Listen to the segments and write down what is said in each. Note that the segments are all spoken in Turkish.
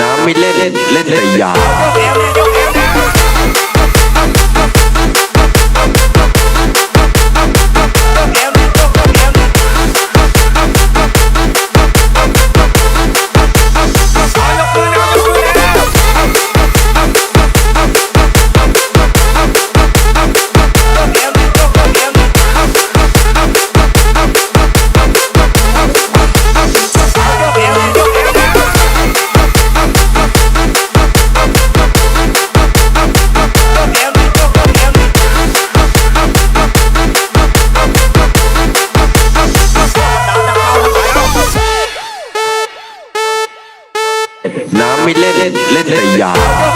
น้ำไม่เล่นเล่นเล่นแต่ยา 你得的呀。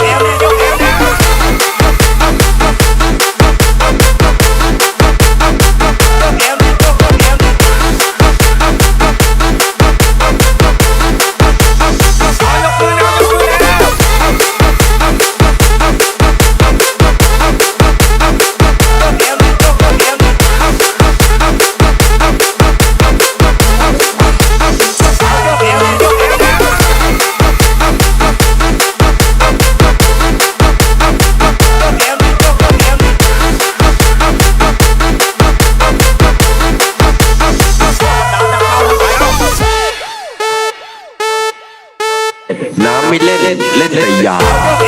me let it, let it, let let it,